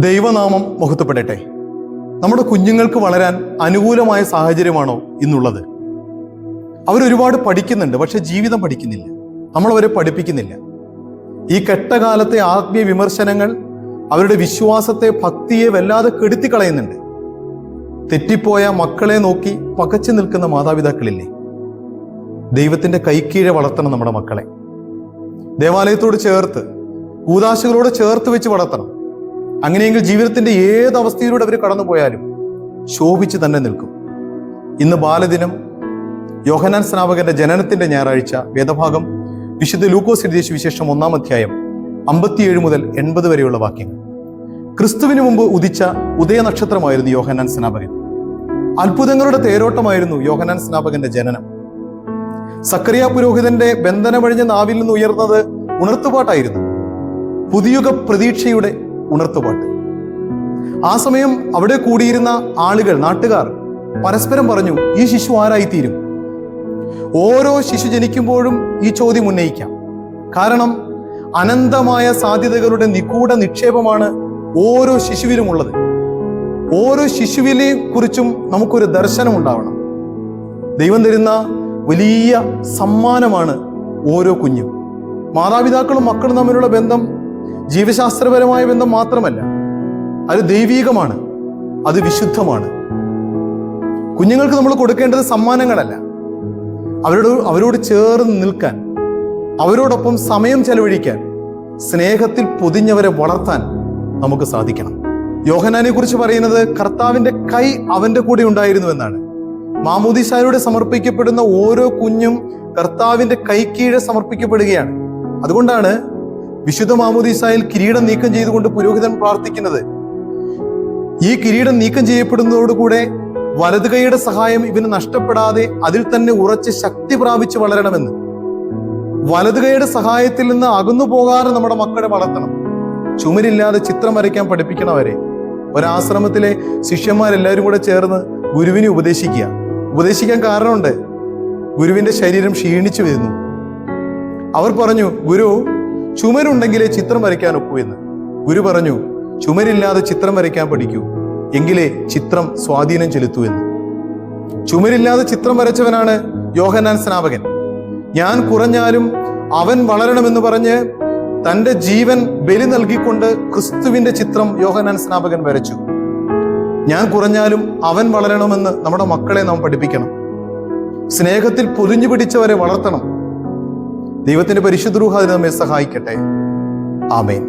ദൈവനാമം മഹത്വപ്പെടട്ടെ. നമ്മുടെ കുഞ്ഞുങ്ങൾക്ക് വളരാൻ അനുകൂലമായ സാഹചര്യമാണോ ഇന്നുള്ളത്? അവരൊരുപാട് പഠിക്കുന്നുണ്ട് പക്ഷെ ജീവിതം പഠിക്കുന്നില്ല. നമ്മൾ അവരെ പഠിപ്പിക്കുന്നില്ല. ഈ കെട്ടകാലത്തെ ആത്മീയ വിമർശനങ്ങൾ അവരുടെ വിശ്വാസത്തെ ഭക്തിയെ വല്ലാതെ കെടുത്തിക്കളയുന്നുണ്ട്. തെറ്റിപ്പോയ മക്കളെ നോക്കി പകച്ചു നിൽക്കുന്ന മാതാപിതാക്കളില്ലേ? ദൈവത്തിന്റെ കൈക്കീഴെ വളർത്തണം നമ്മുടെ മക്കളെ. ദേവാലയത്തോട് ചേർത്ത് കൂതാശകളോട് ചേർത്ത് വെച്ച് വളർത്തണം. അങ്ങനെയെങ്കിൽ ജീവിതത്തിന്റെ ഏത് അവസ്ഥയിലൂടെ അവർ കടന്നുപോയാലും ശോഭിച്ച് തന്നെ നിൽക്കും. ഇന്ന് ബാലദിനം യോഹനാൻ സ്നാപകന്റെ ജനനത്തിന്റെ ഞായറാഴ്ച വേദഭാഗം വിശുദ്ധ ലൂക്കോസ് എഴുതിയ വിശേഷം ഒന്നാം അധ്യായം അമ്പത്തിയേഴ് മുതൽ എൺപത് വരെയുള്ള വാക്യങ്ങൾ. ക്രിസ്തുവിന് മുമ്പ് ഉദിച്ച ഉദയനക്ഷത്രമായിരുന്നു യോഹനാൻ സ്നാപകൻ. അത്ഭുതങ്ങളുടെ തേരോട്ടമായിരുന്നു യോഹനാൻ സ്നാപകന്റെ ജനനം. സക്കറിയ പുരോഹിതന്റെ ബന്ധനമഴിഞ്ഞ നാവിൽ നിന്ന് ഉയർന്നത് ഉണർത്തുപാട്ടായിരുന്നു. പുതിയുഗ പ്രതീക്ഷയുടെ ഉണർത്തുപാട്ട്. ആ സമയം അവിടെ കൂടിയിരുന്ന ആളുകൾ നാട്ടുകാർ പരസ്പരം പറഞ്ഞു ഈ ശിശു ആരായിത്തീരും? ഓരോ ശിശു ജനിക്കുമ്പോഴും ഈ ചോദ്യം ഉന്നയിക്കാം. കാരണം അനന്തമായ സാധ്യതകളുടെ നിഗൂഢ നിക്ഷേപമാണ് ഓരോ ശിശുവിലും ഉള്ളത് ഓരോ ശിശുവിനെ കുറിച്ചും നമുക്കൊരു ദർശനം ഉണ്ടാവണം. ദൈവം തരുന്ന വലിയ സമ്മാനമാണ് ഓരോ കുഞ്ഞും. മാതാപിതാക്കളും മക്കളും തമ്മിലുള്ള ബന്ധം ജീവശാസ്ത്രപരമായ ബന്ധം മാത്രമല്ല അത് ദൈവീകമാണ് അത് വിശുദ്ധമാണ്. കുഞ്ഞുങ്ങൾക്ക് നമ്മൾ കൊടുക്കേണ്ടത് സമ്മാനങ്ങളല്ല. അവരോട് അവരോട് ചേർന്ന് നിൽക്കാൻ അവരോടൊപ്പം സമയം ചെലവഴിക്കാൻ സ്നേഹത്തിൽ പൊതിഞ്ഞവരെ വളർത്താൻ നമുക്ക് സാധിക്കണം. യോഹനാനെ കുറിച്ച് പറയുന്നത് കർത്താവിന്റെ കൈ അവന്റെ കൂടെ ഉണ്ടായിരുന്നു എന്നാണ്. മാമൂദിസായോട് സമർപ്പിക്കപ്പെടുന്ന ഓരോ കുഞ്ഞും കർത്താവിന്റെ കൈക്കീഴെ സമർപ്പിക്കപ്പെടുകയാണ്. അതുകൊണ്ടാണ് വിശുദ്ധ മാമോദീസായിൽ കിരീടം നീക്കം ചെയ്തുകൊണ്ട് പുരോഹിതൻ പ്രാർത്ഥിക്കുന്നത്. ഈ കിരീടം നീക്കം ചെയ്യപ്പെടുന്നതോടുകൂടെ വലതു കൈയുടെ സഹായം ഇവന് നഷ്ടപ്പെടാതെ അതിൽ തന്നെ ഉറച്ച് ശക്തി പ്രാപിച്ച് വളരണമെന്ന്. വലതു കൈയുടെ സഹായത്തിൽ നിന്ന് അകന്നു പോകാതെ നമ്മുടെ മക്കളെ വളർത്തണം. ചുമരില്ലാതെ ചിത്രം വരയ്ക്കാൻ പഠിപ്പിക്കണവരെ ഒരാശ്രമത്തിലെ ശിഷ്യന്മാരെല്ലാവരും കൂടെ ചേർന്ന് ഗുരുവിനെ ഉപദേശിക്കുക. ഉപദേശിക്കാൻ കാരണമുണ്ട്. ഗുരുവിന്റെ ശരീരം ക്ഷീണിച്ചു വരുന്നു. അവർ പറഞ്ഞു ഗുരു ചുമരുണ്ടെങ്കിലേ ചിത്രം വരയ്ക്കാൻ ഒക്കൂ എന്ന്. ഗുരു പറഞ്ഞു ചുമരില്ലാതെ ചിത്രം വരയ്ക്കാൻ പഠിക്കൂ. എങ്കിലേ ചിത്രം സ്വാധീനം ചെലുത്തൂ എന്ന്. ചുമരില്ലാതെ ചിത്രം വരച്ചവനാണ് യോഹനാൻ സ്നാപകൻ. ഞാൻ കുറഞ്ഞാലും അവൻ വളരണമെന്ന് പറഞ്ഞ് തന്റെ ജീവൻ ബലി നൽകിക്കൊണ്ട് ക്രിസ്തുവിന്റെ ചിത്രം യോഹനാൻ സ്നാപകൻ വരച്ചു. ഞാൻ കുറഞ്ഞാലും അവൻ വളരണമെന്ന് നമ്മുടെ മക്കളെ നാം പഠിപ്പിക്കണം. സ്നേഹത്തിൽ പൊതിഞ്ഞു പിടിച്ചവരെ വളർത്തണം. ദൈവത്തിന്റെ പരിശുദ്ധ രൂഹ അതിന് നമ്മെ സഹായിക്കട്ടെ ആമേൻ